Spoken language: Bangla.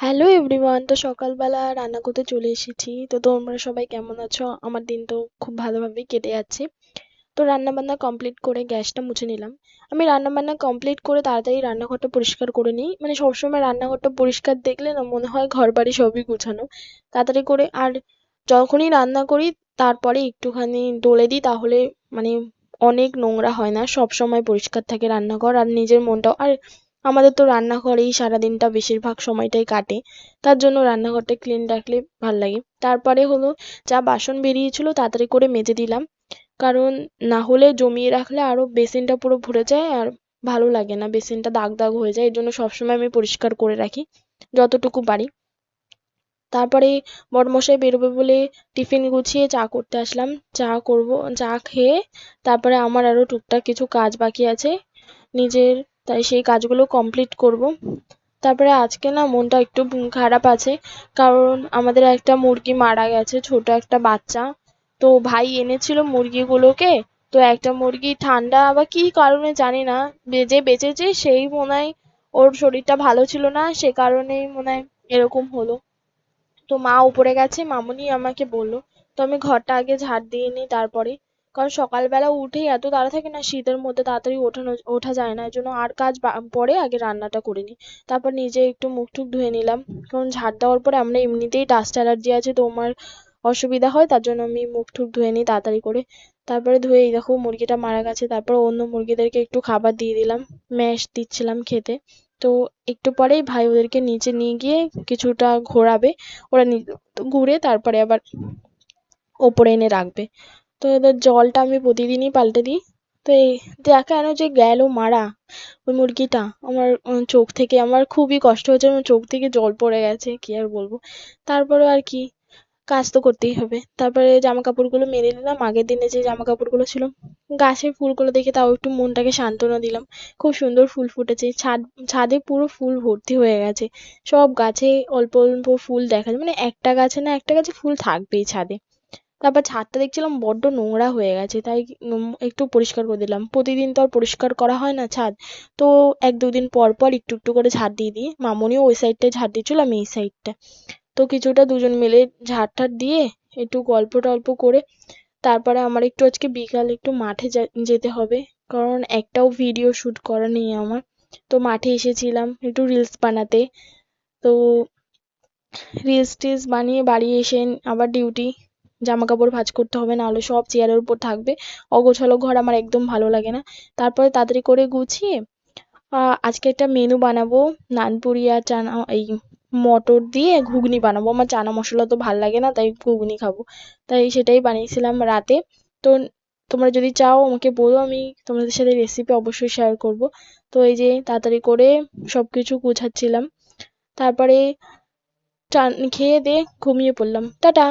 হ্যালো এভরিওয়ান তো সকালবেলা রান্না করতে চলে এসেছি। তো তোমরা সবাই কেমন আছো? আমার দিন তো খুব ভালোভাবেই কেটে যাচ্ছে। তো রান্না বান্না কমপ্লিট করে গ্যাসটা মুছে নিলাম। আমি রান্না বান্না কমপ্লিট করে তাড়াতাড়ি রান্নাঘরটা পরিষ্কার করে নিই। মানে সবসময় রান্নাঘরটা পরিষ্কার দেখলে না মনে হয় ঘর বাড়ি সবই গুছানো। তাড়াতাড়ি করে আর যখনই রান্না করি, তারপরে একটুখানি দলে দিই, তাহলে মানে অনেক নোংরা হয় না। সব সময় পরিষ্কার থাকে রান্নাঘর আর নিজের মনটাও। আর আমাদের তো রান্নাঘরেই সারাদিনটা বেশিরভাগ সময়টাই কাটে। তার জন্য রান্নাঘরটা ক্লিন রাখলে ভালো লাগে। তারপরে হলো যা বাসন বেরিয়েছিল তাড়াতাড়ি করে মেজে দিলাম। কারণ না হলে জমিয়ে রাখলে আরও বেসিনটা পুরো ভরে যায় আর ভালো লাগে না। বেসিনটা দাগ দাগ হয়ে যায় এর জন্য সবসময় আমি পরিষ্কার করে রাখি, যতটুকু পারি। তারপরে বড়মশাই বেরোবে বলে টিফিন গুছিয়ে চা করতে আসলাম। চা করব, চা খেয়ে তারপরে আমার আরও টুকটাক কিছু কাজ বাকি আছে। নিজের তাই সেই কাজগুলো কমপ্লিট করব। তারপরে আজকে না মনটা একটু খারাপ আছে, কারণ আমাদের একটা মুরগি মারা গেছে, ছোট একটা বাচ্চা। তো ভাই এনেছিল মুরগিগুলোকে, তো একটা মুরগি ঠান্ডা বা কি কারণে জানি না যে বেঁচেছে সেই মনে হয় ওর শরীরটা ভালো ছিল না, সে কারণেই মনে হয় এরকম হলো। তো মা উপরে গেছে, মামুনি আমাকে বলল তো আমি ঘরটা আগে ঝাড় দিয়ে নিই তারপরে। কারণ সকালবেলা উঠেই এত তাড়া থাকে না, শীতের মধ্যে তাড়াতাড়ি ওঠানো ওঠা যায় না এই জন্য আর কাজ পরে আগে রান্নাটা করে নিই। তারপর নিজে একটু মুখ টুখ ধুয়ে নিলাম। কারণ ঝাড় দেওয়ার পরে আমরা এমনিতেই ডাস্ট অ্যালার্জি আছে, তো আমার অসুবিধা হয়, তার জন্য আমি মুখ টুখ ধুয়ে নিই তাড়াতাড়ি করে। তারপরে ধুয়ে এই দেখো মুরগিটা মারা গেছে, তারপর অন্য মুরগিদেরকে একটু খাবার দিয়ে দিলাম ম্যাশ দিচ্ছিলাম খেতে। তো একটু পরেই ভাই ওদেরকে নিচে নিয়ে গিয়ে কিছুটা ঘোরাবে, ওরা ঘুরে তারপরে আবার ওপরে এনে রাখবে। তো এদের জলটা আমি প্রতিদিনই পাল্টে দিই। তো এই কেন যে গেল মারা ওই মুরগিটা, আমার চোখ থেকে আমার খুবই কষ্ট হয়েছে, আমার চোখ থেকে জল পড়ে গেছে, কী আর বলব। তারপরেও আর কি, কাজ তো করতেই হবে। তারপরে জামা কাপড়গুলো মেলে নিলাম, আগের দিনে যে জামা কাপড়গুলো ছিল, গাছের ফুলগুলো দেখে তাও একটু মনটাকে সান্ত্বনা দিলাম। খুব সুন্দর ফুল ফুটেছে, ছাদ, ছাদে পুরো ফুল ভর্তি হয়ে গেছে। সব গাছে অল্প অল্প ফুল দেখা যায় মানে একটা গাছে না একটা গাছে ফুল থাকবেই ছাদে। তারপর ছাদটা দেখছিলাম বড্ড নোংরা হয়ে গেছে, তাই একটু পরিষ্কার করে দিলাম। প্রতিদিন তো আর পরিষ্কার করা হয় না ছাদ। তো এক দুদিন পর পর একটু একটু করে ঝাড় দিয়ে দিই। মামনিও ওই সাইডটায় ঝাড় দিচ্ছিল, আমি এই সাইডটা তো কিছুটা দুজন মিলে ঝাড় ঠাড় দিয়ে একটু গল্প টল্প করে তারপরে আমার একটু আজকে বিকালে একটু মাঠে যেতে হবে, কারণ একটাও ভিডিও শ্যুট করা নেই আমার। তো মাঠে এসেছিলাম একটু রিলস বানাতে। তো রিলস টিলস বানিয়ে বাড়ি এসে আবার ডিউটি জামা কাপড় ভাঁজ করতে হবে, নাহলে সব চেয়ারের উপর থাকবে। অগোছালো ঘর আমার একদম ভালো লাগে না। তারপরে তাড়াতাড়ি করে গুছিয়ে আজকে একটা মেনু বানাবো। নানপুরি আর চানা, এই মটর দিয়ে ঘুগনি বানাবো। আমার চানা মশলা তো ভালো লাগে না, তাই ঘুগনি খাব। তাই সেটাই বানিয়েছিলাম রাতে। তো তোমরা যদি চাও আমাকে বলো, আমি তোমাদের সাথে রেসিপি অবশ্যই শেয়ার করব। তো এই যে তাড়াতাড়ি করে সব কিছু গুছাচ্ছিলাম। তারপরে চান, খেয়ে দিয়ে ঘুমিয়ে পড়লাম। টাটা!